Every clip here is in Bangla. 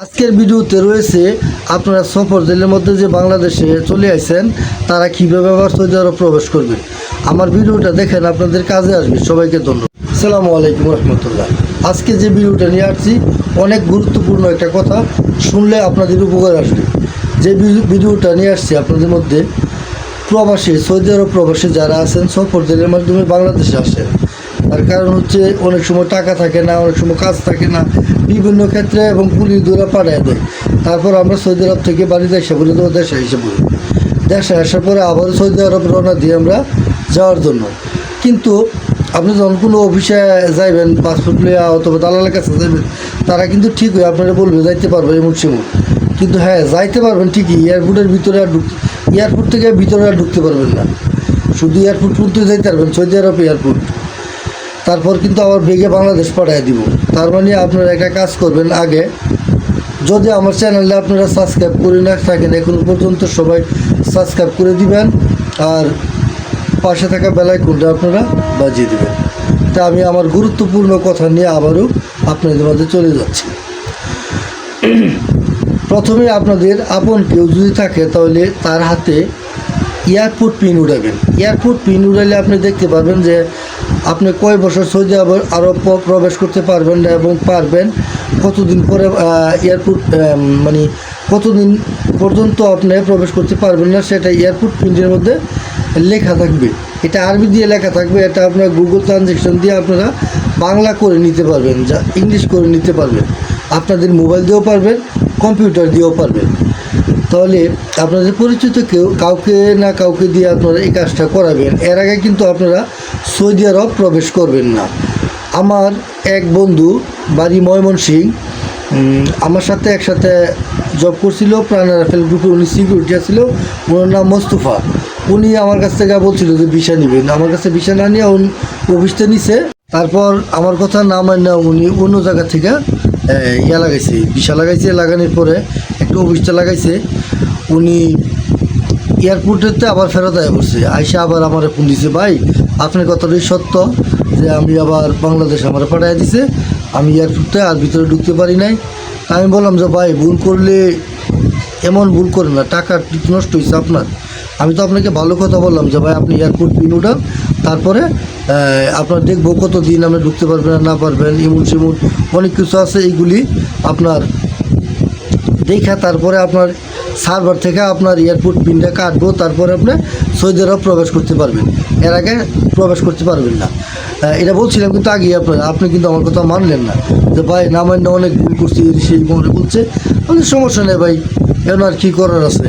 আজকের ভিডিওতে রয়েছে আপনারা সফর জেলের মধ্যে যে বাংলাদেশে চলে আসেন তারা কীভাবে আবার সৌদি আরব প্রবেশ করবে? আমার ভিডিওটা দেখেন, আপনাদের কাজে আসবে। সবাইকে ধন্যবাদ। সালামু আলাইকুম রহমতুল্লাহ। আজকে যে ভিডিওটা নিয়ে আসছি, অনেক গুরুত্বপূর্ণ একটা কথা, শুনলে আপনাদের উপকার আসবে। যে ভিডিওটা নিয়ে আসছি আপনাদের মধ্যে, প্রবাসী, সৌদি আরব প্রবাসী যারা আছেন, সফর জেলের মাধ্যমে বাংলাদেশে আসেন তার কারণ হচ্ছে অনেক সময় টাকা থাকে না, অনেক সময় কাজ থাকে না, বিভিন্ন ক্ষেত্রে এবং পুলিশ দৌড়া পাঠিয়ে দেয়। তারপর আমরা সৌদি আরব থেকে বাড়িতে এসে বলে দেবো দেশে এসে বলি দেশে আসার পরে আবার সৌদি আরব রওনা দিই আমরা যাওয়ার জন্য। কিন্তু আপনি যখন কোনো অফিসে যাইবেন পাসপোর্ট লিয়া অথবা দালালের কাছে যাইবেন, তারা কিন্তু ঠিক হয়ে আপনারা বলবে, যাইতে পারবে এমন সেমন কিন্তু হ্যাঁ যাইতে পারবেন ঠিকই এয়ারপোর্টের ভিতরে আর ঢুক এয়ারপোর্ট থেকে ভিতরে আর ঢুকতে পারবেন না। শুধু এয়ারপোর্ট পর্যন্ত যাইতে পারবেন, সৌদি আরব এয়ারপোর্ট তারপর কিন্তু আবার বেগে বাংলাদেশ পাঠিয়ে দিব। তার মানে আপনারা একটা কাজ করবেন আগে, যদি আমার চ্যানেলে আপনারা সাবস্ক্রাইব করে না থাকেন, এখন পর্যন্ত সবাই সাবস্ক্রাইব করে দিবেন আর পাশে থাকা বেলায় কোনটা আপনারা বাজিয়ে দেবেন। তা আমি আমার গুরুত্বপূর্ণ কথা নিয়ে আবারও আপনাদের মাঝে চলে যাচ্ছি। প্রথমে আপনাদের আপন কেউ যদি থাকে, তাহলে তার হাতে এয়ারপোর্ট পিন উড়াবেন এয়ারপোর্ট পিন উঠালে আপনি দেখতে পারবেন যে আপনি কয় বছর সৌদি আরব প্রবেশ করতে পারবেন না এবং পারবেন? কতদিন পরে এয়ারপোর্ট মানে কতদিন পর্যন্ত আপনি প্রবেশ করতে পারবেন না? সেটা এয়ারপোর্ট পিনের মধ্যে লেখা থাকবে। এটা আরবি দিয়ে লেখা থাকবে, এটা আপনার গুগল ট্রানজেকশন দিয়ে আপনারা বাংলা করে নিতে পারবেন, যা ইংলিশ করে নিতে পারবেন। আপনাদের মোবাইল দিয়েও পারবেন কম্পিউটার দিয়েও পারবেন। তাহলে আপনাদের পরিচিত কেউ, কাউকে না কাউকে দিয়ে আপনারা এই কাজটা করাবেন, এর আগে কিন্তু আপনারা সৌদি আরব প্রবেশ করবেন না। আমার এক বন্ধু, বাড়ি ময়মনসিং আমার সাথে একসাথে জব করছিল, প্রাণ রাফেল গ্রুপে উনি সিকিউরিটি ছিল ওনার নাম মোস্তফা। উনি আমার কাছ থেকে বলছিল যে ভিসা নেবেন আমার কাছে ভিসা না নিয়ে উনি অফিসটা নিছে। তারপর আমার কথা না মানে উনি অন্য জায়গা থেকে ইয়া লাগাইছে, ভিসা লাগাইছে। লাগানোর পরে একটু অফিসটা লাগাইছে। উনি এয়ারপোর্টেতে আবার ফেরত আয় করছে আইসা আবার আমার ফোন দিছে, ভাই, আপনার কথাটাই সত্য যে আমি আবার বাংলাদেশ আমার পাঠাই দিছে। আমি এয়ারপোর্টে আর ভিতরে ঢুকতে পারি নাই। আমি বললাম যে, ভাই, ভুল করলে এমন ভুল করেন না, টাকা নষ্ট হয়েছে আপনার। আমি তো আপনাকে ভালো কথা বললাম যে, ভাই, আপনি এয়ারপোর্ট পিন উঠান তারপরে আপনার দেখব কত দিন আপনি ঢুকতে পারবেন না পারবেন, ইমুন সিমুন, অনেক কিছু আছে এইগুলি আপনার দেখা তারপরে আপনার সার্ভার থেকে আপনার এয়ারপোর্ট পিনটা কাটবো, তারপরে আপনি সৌদি আরব প্রবেশ করতে পারবেন। এর আগে প্রবেশ করতে পারবেন না। এটা বলছিলাম কিন্তু আগে আপনার, আপনি কিন্তু আমার কথা মানলেন না। যে ভাই, না মান্য অনেক ভুল করছি সেই মনে বলছে। আমাদের সমস্যা নেই ভাই, এখন আর কী করার আছে?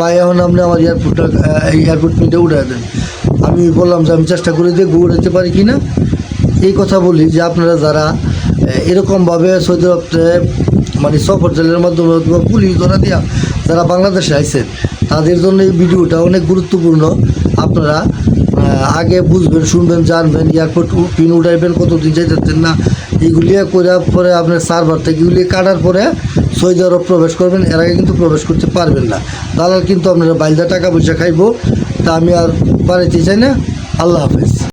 ভাই, এখন আপনি আমার এয়ারপোর্টটা এয়ারপোর্ট পিনটা উঠে দেন। আমি বললাম যে, আমি চেষ্টা করে দেখব উঠাতে পারি কি না? এই কথা বলি যে, আপনারা যারা এরকমভাবে সৌদি আরবতে মানে সফর জেলের মাধ্যমে অথবা পুলিশ ধরা দিয়া যারা বাংলাদেশে আইছেন তাদের জন্য এই ভিডিওটা অনেক গুরুত্বপূর্ণ। আপনারা আগে বুঝবেন, শুনবেন, জানবেন এয়ারপোর্ট পিন উঠাইবেন, কতদিন যাইতেছেন না এগুলি করার পরে আপনার সার্ভার থেকে এগুলি কাটার পরে সৌদি আরব প্রবেশ করবেন, এর আগে কিন্তু প্রবেশ করতে পারবেন না। দালাল কিন্তু আপনারা বাইলদা টাকা পয়সা খাইবো, তা আমি আর বাড়িতে চাই না। আল্লাহ হাফেজ।